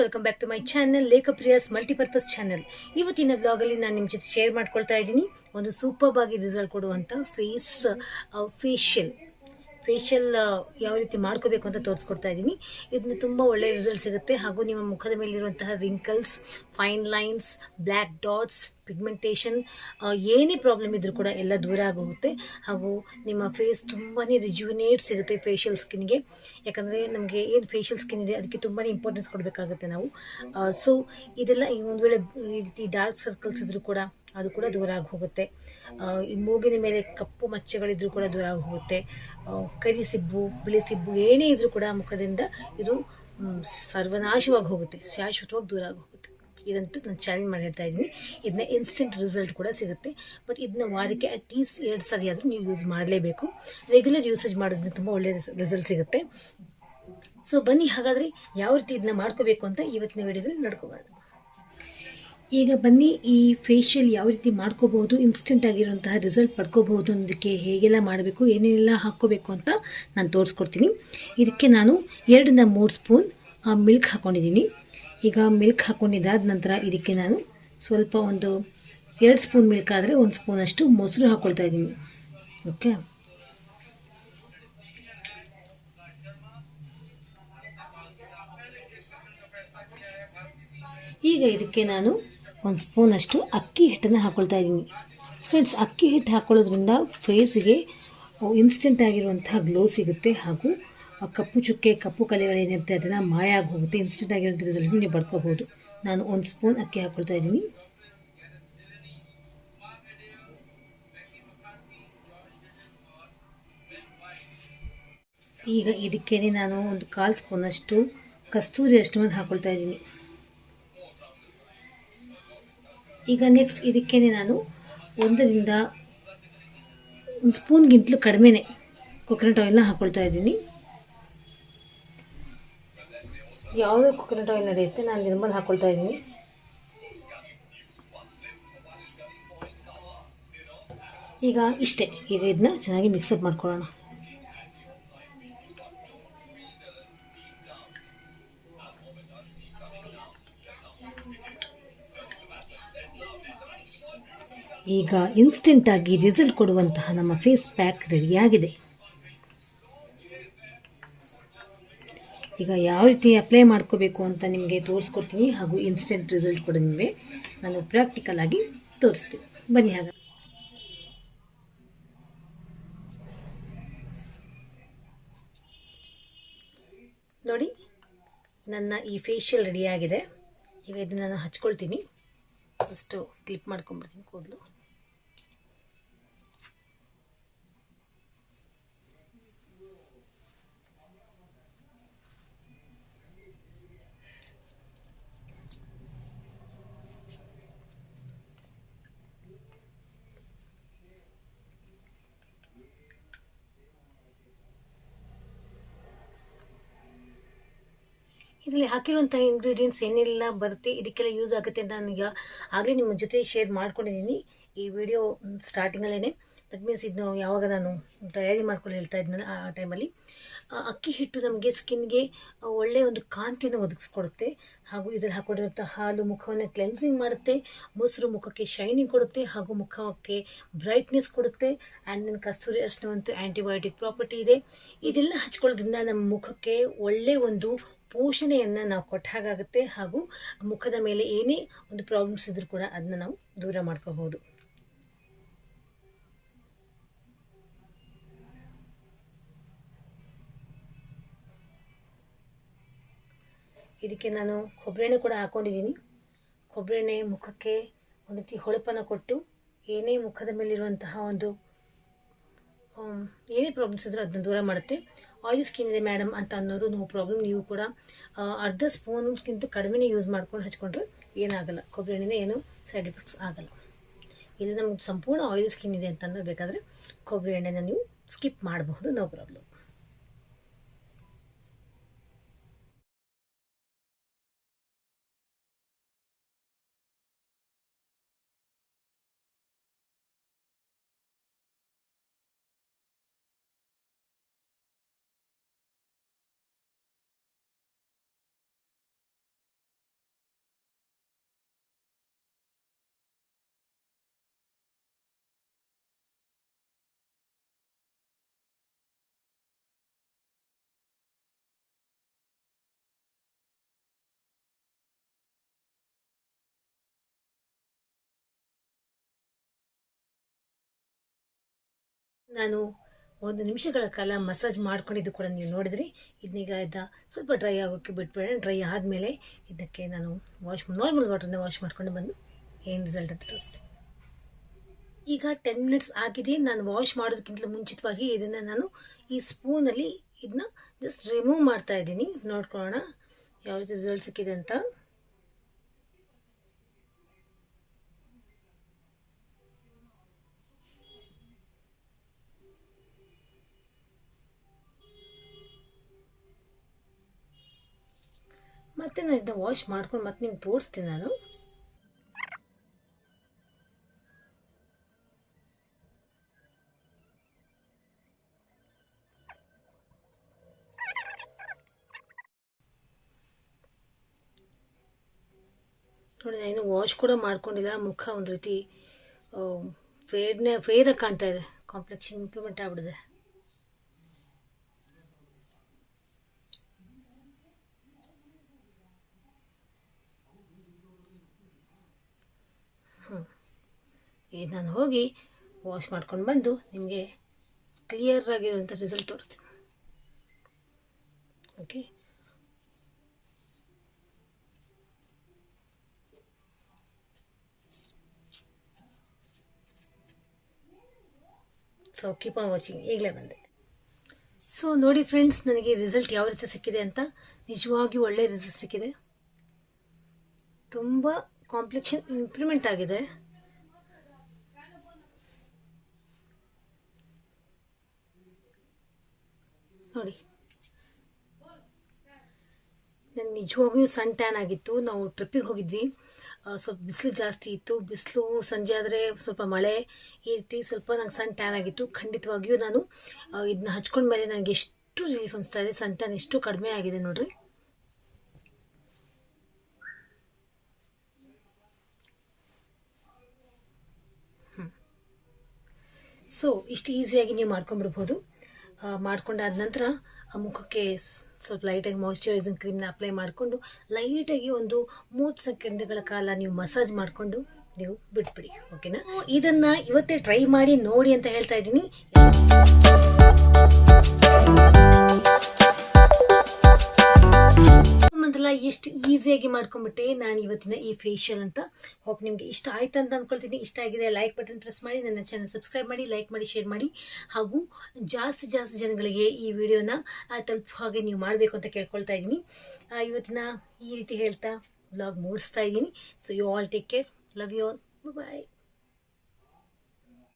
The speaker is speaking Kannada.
Welcome back to my channel Lekhapriya's multipurpose channel ಇವತ್ತಿನ ಬ್ಲಾಗಲ್ಲಿ ನಾನು ನಿಮ್ಮ ಜೊತೆ ಶೇರ್ ಮಾಡ್ಕೊಳ್ತಾ ಇದ್ದೀನಿ. ಒಂದು ಸೂಪರ್ಬ್ ಆಗಿ ರಿಸಲ್ಟ್ ಕೊಡುವಂಥ ಫೇಸ್ ಫೇಶಿಯಲ್ ಫೇಶಿಯಲ್ ಯಾವ ರೀತಿ ಮಾಡ್ಕೋಬೇಕು ಅಂತ ತೋರಿಸ್ಕೊಡ್ತಾ ಇದ್ದೀನಿ. ಇದನ್ನ ತುಂಬ ಒಳ್ಳೆಯ ರಿಸಲ್ಟ್ ಸಿಗುತ್ತೆ. ಹಾಗೂ ನಿಮ್ಮ ಮುಖದ ಮೇಲಿರುವಂತಹ wrinkles fine lines black dots pigmentation ಏನೇ ಪ್ರಾಬ್ಲಮ್ ಇದ್ರೂ ಕೂಡ ಎಲ್ಲ ದೂರ ಆಗೋಗುತ್ತೆ. ಹಾಗೂ ನಿಮ್ಮ ಫೇಸ್ ತುಂಬಾ ರಿಜ್ಯುನೇಟ್ ಸಿಗುತ್ತೆ ಫೇಶಿಯಲ್ ಸ್ಕಿನ್ಗೆ ಯಾಕಂದರೆ ನಮಗೆ ಏನು ಫೇಶಿಯಲ್ ಸ್ಕಿನ್ ಇದೆ, ಅದಕ್ಕೆ ತುಂಬಾ ಇಂಪಾರ್ಟೆನ್ಸ್ ಕೊಡಬೇಕಾಗುತ್ತೆ ನಾವು. ಸೊ ಇದೆಲ್ಲ ಈ ಒಂದು ವೇಳೆ ಈ ರೀತಿ ಡಾರ್ಕ್ ಸರ್ಕಲ್ಸ್ ಇದ್ರೂ ಕೂಡ ಅದು ಕೂಡ ದೂರ ಆಗಿ ಹೋಗುತ್ತೆ ಈ ಮೂಗಿನ ಮೇಲೆ ಕಪ್ಪು ಮಚ್ಚೆಗಳಿದ್ರೂ ಕೂಡ ದೂರ ಆಗಿ ಹೋಗುತ್ತೆ ಕರಿ ಸಿಬ್ಬು, ಬಿಳಿ ಸಿಬ್ಬು ಏನೇ ಇದ್ರೂ ಕೂಡ ಮುಖದಿಂದ ಇದು ಸರ್ವನಾಶವಾಗಿ ಹೋಗುತ್ತೆ. ಶಾಶ್ವತವಾಗಿ ದೂರ ಆಗಿ ಹೋಗುತ್ತೆ ಇದಂತೂ ನಾನು ಚಾಲೆಂಜ್ ಮಾಡಿ ಹೇಳ್ತಾ ಇದ್ದೀನಿ. ಇದನ್ನ ಇನ್ಸ್ಟೆಂಟ್ ರಿಸಲ್ಟ್ ಕೂಡ ಸಿಗುತ್ತೆ. ಬಟ್ ಇದನ್ನ ವಾರಕ್ಕೆ ಅಟ್ಲೀಸ್ಟ್ ಎರಡು ಸರಿ ಆದರೂ ನೀವು ಯೂಸ್ ಮಾಡಲೇಬೇಕು. ರೆಗ್ಯುಲರ್ ಯೂಸೇಜ್ ಮಾಡೋದ್ರಿಂದ ತುಂಬ ಒಳ್ಳೆಯ ರಿಸಲ್ಟ್ ಸಿಗುತ್ತೆ. ಸೊ ಬನ್ನಿ, ಹಾಗಾದರೆ ಯಾವ ರೀತಿ ಇದನ್ನ ಮಾಡ್ಕೋಬೇಕು ಅಂತ ಇವತ್ತಿನ ವಿಡಿಯೋದಲ್ಲಿ ನೋಡ್ಕೋಬಾರ್ದು ಈಗ ಬನ್ನಿ, ಈ ಫೇಶಿಯಲ್ ಯಾವ ರೀತಿ ಮಾಡ್ಕೋಬಹುದು ಇನ್ಸ್ಟೆಂಟ್ ಆಗಿರುವಂತಹ ರಿಸಲ್ಟ್ ಪಡ್ಕೋಬಹುದು ಅನ್ನೋದಕ್ಕೆ ಹೇಗೆಲ್ಲ ಮಾಡಬೇಕು, ಏನೇನೆಲ್ಲ ಹಾಕ್ಕೋಬೇಕು ಅಂತ ನಾನು ತೋರಿಸ್ಕೊಡ್ತೀನಿ. ಇದಕ್ಕೆ ನಾನು ಎರಡರಿಂದ ಮೂರು ಸ್ಪೂನ್ ಮಿಲ್ಕ್ ಹಾಕ್ಕೊಂಡಿದ್ದೀನಿ ಈಗ ಮಿಲ್ಕ್ ಹಾಕ್ಕೊಂಡಿದ್ದಾದ ನಂತರ ಇದಕ್ಕೆ ನಾನು ಸ್ವಲ್ಪ ಒಂದು ಎರಡು ಸ್ಪೂನ್ ಮಿಲ್ಕ್ ಆದರೆ ಒಂದು ಸ್ಪೂನಷ್ಟು ಮೊಸರು ಹಾಕ್ಕೊಳ್ತಾ ಇದ್ದೀನಿ. ಓಕೆ ಈಗ ಇದಕ್ಕೆ ನಾನು ಒಂದು ಸ್ಪೂನಷ್ಟು ಅಕ್ಕಿ ಹಿಟ್ಟನ್ನು ಹಾಕ್ಕೊಳ್ತಾ ಇದ್ದೀನಿ. ಫ್ರೆಂಡ್ಸ್ ಅಕ್ಕಿ ಹಿಟ್ಟು ಹಾಕ್ಕೊಳ್ಳೋದ್ರಿಂದ ಫೇಸಿಗೆ ಇನ್ಸ್ಟೆಂಟ್ ಆಗಿರುವಂತಹ ಗ್ಲೋ ಸಿಗುತ್ತೆ ಹಾಗೂ ಆ ಕಪ್ಪು ಚುಕ್ಕೆ, ಕಪ್ಪು ಕಲೆಗಳೇನಿರುತ್ತೆ ಅದನ್ನು ಮಾಯ ಆಗೋಗುತ್ತೆ. ಇನ್ಸ್ಟೆಂಟ್ ಆಗಿರೋದ್ರಲ್ಲಿ ನೀವು ಬಡ್ಕೋಬೋದು ನಾನು ಒಂದು ಸ್ಪೂನ್ ಅಕ್ಕಿ ಹಾಕೊಳ್ತಾ ಇದ್ದೀನಿ. ಈಗ ಇದಕ್ಕೇನೆ ನಾನು ಒಂದು ಕಾಲು ಸ್ಪೂನಷ್ಟು ಕಸ್ತೂರಿ ಅಷ್ಟು ಹಾಕ್ಕೊಳ್ತಾ ಇದ್ದೀನಿ. ಈಗ ನೆಕ್ಸ್ಟ್ ಇದಕ್ಕೇನೆ ನಾನು ಒಂದರಿಂದ ಒಂದು ಸ್ಪೂನ್ಗಿಂತಲೂ ಕಡಿಮೆನೇ ಕೊಕೊನಟ್ ಆಯಿಲ್ನ ಹಾಕ್ಕೊಳ್ತಾ ಇದ್ದೀನಿ. ಯಾವುದೋ ಕೊಕೊನಟ್ ಆಯಿಲ್ ನಡೆಯುತ್ತೆ? ನಾನು ನಿರ್ಮಲ್ ಹಾಕ್ಕೊಳ್ತಾ ಇದ್ದೀನಿ. ಈಗ ಇಷ್ಟೇ. ಈಗ ಇದನ್ನ ಚೆನ್ನಾಗಿ ಮಿಕ್ಸಪ್ ಮಾಡ್ಕೊಳ್ಳೋಣ. ಈಗ ಇನ್ಸ್ಟೆಂಟಾಗಿ ರಿಸಲ್ಟ್ ಕೊಡುವಂತಹ ನಮ್ಮ ಫೇಸ್ ಪ್ಯಾಕ್ ರೆಡಿಯಾಗಿದೆ ಈಗ ಯಾವ ರೀತಿ ಅಪ್ಲೈ ಮಾಡ್ಕೋಬೇಕು ಅಂತ ನಿಮಗೆ ತೋರಿಸ್ಕೊಡ್ತೀನಿ ಹಾಗೂ ಇನ್ಸ್ಟೆಂಟ್ ರಿಸಲ್ಟ್ ಕೂಡ ನಿಮಗೆ ನಾನು ಪ್ರಾಕ್ಟಿಕಲ್ ಆಗಿ ತೋರಿಸ್ತೀನಿ. ಬನ್ನಿ ಹಾಗೆ ನೋಡಿ, ನನ್ನ ಈ ಫೇಶಿಯಲ್ ರೆಡಿಯಾಗಿದೆ ಈಗ ಇದನ್ನು ನಾನು ಹಚ್ಕೊಳ್ತೀನಿ. ಫಸ್ಟು ಕ್ಲಿಪ್ ಮಾಡ್ಕೊಂಬಿಡ್ತೀನಿ ಕೂದಲು. ಇದರಲ್ಲಿ ಹಾಕಿರುವಂಥ ಇಂಗ್ರೀಡಿಯೆಂಟ್ಸ್ ಏನೆಲ್ಲ ಬರುತ್ತೆ ಇದಕ್ಕೆಲ್ಲ ಯೂಸ್ ಆಗುತ್ತೆ ಅಂತ ನನಗೆ ಆಗಲೇ ನಿಮ್ಮ ಜೊತೆ ಶೇರ್ ಮಾಡ್ಕೊಂಡಿದ್ದೀನಿ ಈ ವಿಡಿಯೋ ಸ್ಟಾರ್ಟಿಂಗಲ್ಲೇ ದಟ್ ಮೀನ್ಸ್ ಇದನ್ನು ಯಾವಾಗ ನಾನು ತಯಾರಿ ಮಾಡ್ಕೊಂಡು ಹೇಳ್ತಾ ಇದ್ನಲ್ಲ ಆ ಟೈಮಲ್ಲಿ ಅಕ್ಕಿ ಹಿಟ್ಟು ನಮಗೆ ಸ್ಕಿನ್ಗೆ ಒಳ್ಳೆಯ ಒಂದು ಕಾಂತಿಯನ್ನು ಒದಗಿಸ್ಕೊಡುತ್ತೆ. ಹಾಗೂ ಇದರಲ್ಲಿ ಹಾಕೊಂಡಿರುವಂಥ ಹಾಲು ಮುಖವನ್ನು ಕ್ಲೆನ್ಸಿಂಗ್ ಮಾಡುತ್ತೆ. ಮೊಸರು ಮುಖಕ್ಕೆ ಶೈನಿಂಗ್ ಕೊಡುತ್ತೆ. ಹಾಗೂ ಮುಖಕ್ಕೆ ಬ್ರೈಟ್ನೆಸ್ ಕೊಡುತ್ತೆ. ಆ್ಯಂಡ್ ನನ್ನ ಕಸ್ತೂರಿ ಅರ್ಶನವಂತೂ ಆ್ಯಂಟಿಬಯೋಟಿಕ್ ಪ್ರಾಪರ್ಟಿ ಇದೆ. ಇದೆಲ್ಲ ಹಚ್ಕೊಳ್ಳೋದ್ರಿಂದ ನಮ್ಮ ಮುಖಕ್ಕೆ ಒಳ್ಳೆಯ ಒಂದು ಪೋಷಣೆಯನ್ನು ನಾವು ಕೊಟ್ಟ ಹಾಗಾಗುತ್ತೆ ಹಾಗೂ ಮುಖದ ಮೇಲೆ ಏನೇ ಒಂದು ಪ್ರಾಬ್ಲಮ್ಸ್ ಇದ್ದರೂ ಕೂಡ ಅದನ್ನ ನಾವು ದೂರ ಮಾಡ್ಕೋಬಹುದು. ಇದಕ್ಕೆ ನಾನು ಕೊಬ್ಬರಿ ಎಣ್ಣೆ ಕೂಡ ಹಾಕ್ಕೊಂಡಿದ್ದೀನಿ ಕೊಬ್ಬರಿ ಎಣ್ಣೆ ಮುಖಕ್ಕೆ ಒಂದು ರೀತಿ ಹೊಳಪನ್ನು ಕೊಟ್ಟು ಏನೇ ಮುಖದ ಮೇಲಿರುವಂತಹ ಒಂದು ಏನೇ ಪ್ರಾಬ್ಲಮ್ಸ್ ಇದ್ರೂ ಅದನ್ನ ದೂರ ಮಾಡುತ್ತೆ. ಆಯಿಲ್ ಸ್ಕಿನ್ ಇದೆ ಮೇಡಮ್ ಅಂತ ಅನ್ನೋರು ನೋ ಪ್ರಾಬ್ಲಮ್ ನೀವು ಕೂಡ ಅರ್ಧ ಸ್ಪೂನ್ಗಿಂತ ಕಡಿಮೆನೇ ಯೂಸ್ ಮಾಡ್ಕೊಂಡು ಹಚ್ಕೊಂಡ್ರೆ ಏನಾಗಲ್ಲ. ಕೊಬ್ಬರಿ ಎಣ್ಣೆನೇ ಏನು ಸೈಡ್ ಎಫೆಕ್ಟ್ಸ್ ಆಗಲ್ಲ. ಇಲ್ಲಿ ನಮ್ಗೆ ಸಂಪೂರ್ಣ ಆಯಿಲ್ ಸ್ಕಿನ್ ಇದೆ ಅಂತ ಅನ್ನೋದು ಬೇಕಾದರೆ ಕೊಬ್ಬರಿ ಎಣ್ಣೆನ ನೀವು ಸ್ಕಿಪ್ ಮಾಡಬಹುದು ನೋ ಪ್ರಾಬ್ಲಮ್ ನಾನು ಒಂದು ನಿಮಿಷಗಳ ಕಾಲ ಮಸಾಜ್ ಮಾಡ್ಕೊಂಡಿದ್ದು ಕೂಡ ನೀವು ನೋಡಿದ್ರಿ. ಇದನ್ನೀಗ ಇದ್ದ ಸ್ವಲ್ಪ ಡ್ರೈ ಆಗೋಕ್ಕೆ ಬಿಟ್ಬೇಡ ಡ್ರೈ ಆದಮೇಲೆ ಇದಕ್ಕೆ ನಾನು ವಾಶ್ ನಾರ್ಮಲ್ ವಾಟರ್ನ ವಾಶ್ ಮಾಡ್ಕೊಂಡು ಬಂದು ಏನು ರಿಸಲ್ಟ್ ಅಂತ ತೋರಿಸ್ತೀನಿ. ಈಗ ಟೆನ್ ಮಿನಿಟ್ಸ್ ಆಗಿದೆ. ನಾನು ವಾಶ್ ಮಾಡೋದಕ್ಕಿಂತ ಮುಂಚಿತವಾಗಿ ಇದನ್ನು ನಾನು ಈ ಸ್ಪೂನಲ್ಲಿ ಇದನ್ನ ಜಸ್ಟ್ ರಿಮೂವ್ ಮಾಡ್ತಾ ಇದ್ದೀನಿ. ನೋಡ್ಕೊಳ್ಳೋಣ ಯಾವ ರೀತಿ ರಿಸಲ್ಟ್ ಸಿಕ್ಕಿದೆ ಅಂತ. ಮತ್ತೆ ನಾನು ಇದನ್ನ ವಾಶ್ ಮಾಡ್ಕೊಂಡು ಮತ್ತೆ ನಿಮ್ಗೆ ತೋರಿಸ್ತೀನಿ ನಾನು. ನೋಡಿ ನಾನು ವಾಶ್ ಕೂಡ ಮಾಡ್ಕೊಂಡಿಲ್ಲ, ಮುಖ ಒಂದು ರೀತಿ ಫೇರ್ನೇ ಫೇರಾಗಿ ಕಾಣ್ತಾ ಇದೆ. ಕಾಂಪ್ಲೆಕ್ಷನ್ ಇಂಪ್ರೂವ್ಮೆಂಟ್ ಆಗ್ಬಿಡಿದೆ ಈಗ ನಾನು ಹೋಗಿ ವಾಶ್ ಮಾಡ್ಕೊಂಡು ಬಂದು ನಿಮಗೆ ಕ್ಲಿಯರ್ ಆಗಿರುವಂಥ ರಿಸಲ್ಟ್ ತೋರಿಸ್ತೀನಿ. Okay so keep on watching ಈಗಲೇ ಬಂದೆ. ಸೊ ನೋಡಿ ಫ್ರೆಂಡ್ಸ್ ನನಗೆ ರಿಸಲ್ಟ್ ಯಾವ ರೀತಿ ಸಿಕ್ಕಿದೆ ಅಂತ ನಿಜವಾಗಿಯೂ ಒಳ್ಳೆ ರಿಸಲ್ಟ್ ಸಿಕ್ಕಿದೆ. ತುಂಬ ಕಾಂಪ್ಲೆಕ್ಷನ್ ಇಂಪ್ರೂವ್ಮೆಂಟ್ ಆಗಿದೆ. ನೋಡಿ. ನಾನು ನಿಜವಾಗಿಯೂ ಸನ್ ಟ್ಯಾನ್ ಆಗಿತ್ತು. ನಾವು ಟ್ರಿಪ್ಪಿಗೆ ಹೋಗಿದ್ವಿ. ಸ್ವಲ್ಪ ಬಿಸಿಲು ಜಾಸ್ತಿ ಇತ್ತು. ಬಿಸಿಲು ಸಂಜೆ ಆದರೆ ಸ್ವಲ್ಪ ಮಳೆ ಈ ರೀತಿ ಸ್ವಲ್ಪ ನಂಗೆ ಸನ್ ಟ್ಯಾನ್ ಆಗಿತ್ತು. ಖಂಡಿತವಾಗಿಯೂ ನಾನು ಇದನ್ನ ಹಚ್ಕೊಂಡ್ಮೇಲೆ ನನಗೆ ಎಷ್ಟು ರಿಲೀಫ್ ಅನಿಸ್ತಾ ಇದೆ. ಸನ್ ಟ್ಯಾನ್ ಎಷ್ಟು ಕಡಿಮೆ ಆಗಿದೆ ನೋಡ್ರಿ. ಸೊ ಇಷ್ಟು ಈಸಿಯಾಗಿ ನೀವು ಮಾಡ್ಕೊಂಬಿಡ್ಬೋದು ಮಾಡ್ಕೊಂಡಾದ ನಂತರ ಮುಖಕ್ಕೆ ಸ್ವಲ್ಪ ಲೈಟಾಗಿ ಮಾಯಿಶ್ಚರೈಸಿಂಗ್ ಕ್ರೀಮ್ನ ಅಪ್ಲೈ ಮಾಡಿಕೊಂಡು ಲೈಟಾಗಿ ಒಂದು ಮೂವತ್ತು ಸೆಕೆಂಡ್ಗಳ ಕಾಲ ನೀವು ಮಸಾಜ್ ಮಾಡಿಕೊಂಡು ನೀವು ಬಿಟ್ಬಿಡಿ ಓಕೆನಾ ಇದನ್ನು ಇವತ್ತೇ ಟ್ರೈ ಮಾಡಿ ನೋಡಿ ಅಂತ ಹೇಳ್ತಾ ಇದ್ದೀನಿ. ಎಷ್ಟು ಈಸಿಯಾಗಿ ಮಾಡ್ಕೊಂಬಿಟ್ಟೆ ನಾನು ಇವತ್ತಿನ ಈ ಫೇಶಿಯಲ್ ಅಂತ. ಹೋಪ್ ನಿಮಗೆ ಇಷ್ಟ ಆಯ್ತು ಅಂತ ಅಂದ್ಕೊಳ್ತೀನಿ ಇಷ್ಟ ಆಗಿದೆ ಲೈಕ್ ಬಟನ್ ಪ್ರೆಸ್ ಮಾಡಿ, ನನ್ನ ಚಾನಲ್ ಸಬ್ಸ್ಕ್ರೈಬ್ ಮಾಡಿ ಲೈಕ್ ಮಾಡಿ ಶೇರ್ ಮಾಡಿ. ಹಾಗೂ ಜಾಸ್ತಿ ಜಾಸ್ತಿ ಜನಗಳಿಗೆ ಈ ವಿಡಿಯೋನ ತಲುಪುವ ಹಾಗೆ ನೀವು ಮಾಡಬೇಕು ಅಂತ ಕೇಳ್ಕೊಳ್ತಾ ಇದ್ದೀನಿ. ಇವತ್ತಿನ ಈ ರೀತಿ ಹೇಳ್ತಾ ಬ್ಲಾಗ್ ಮೂಡಿಸ್ತಾ ಇದ್ದೀನಿ. So you all take care love you all bye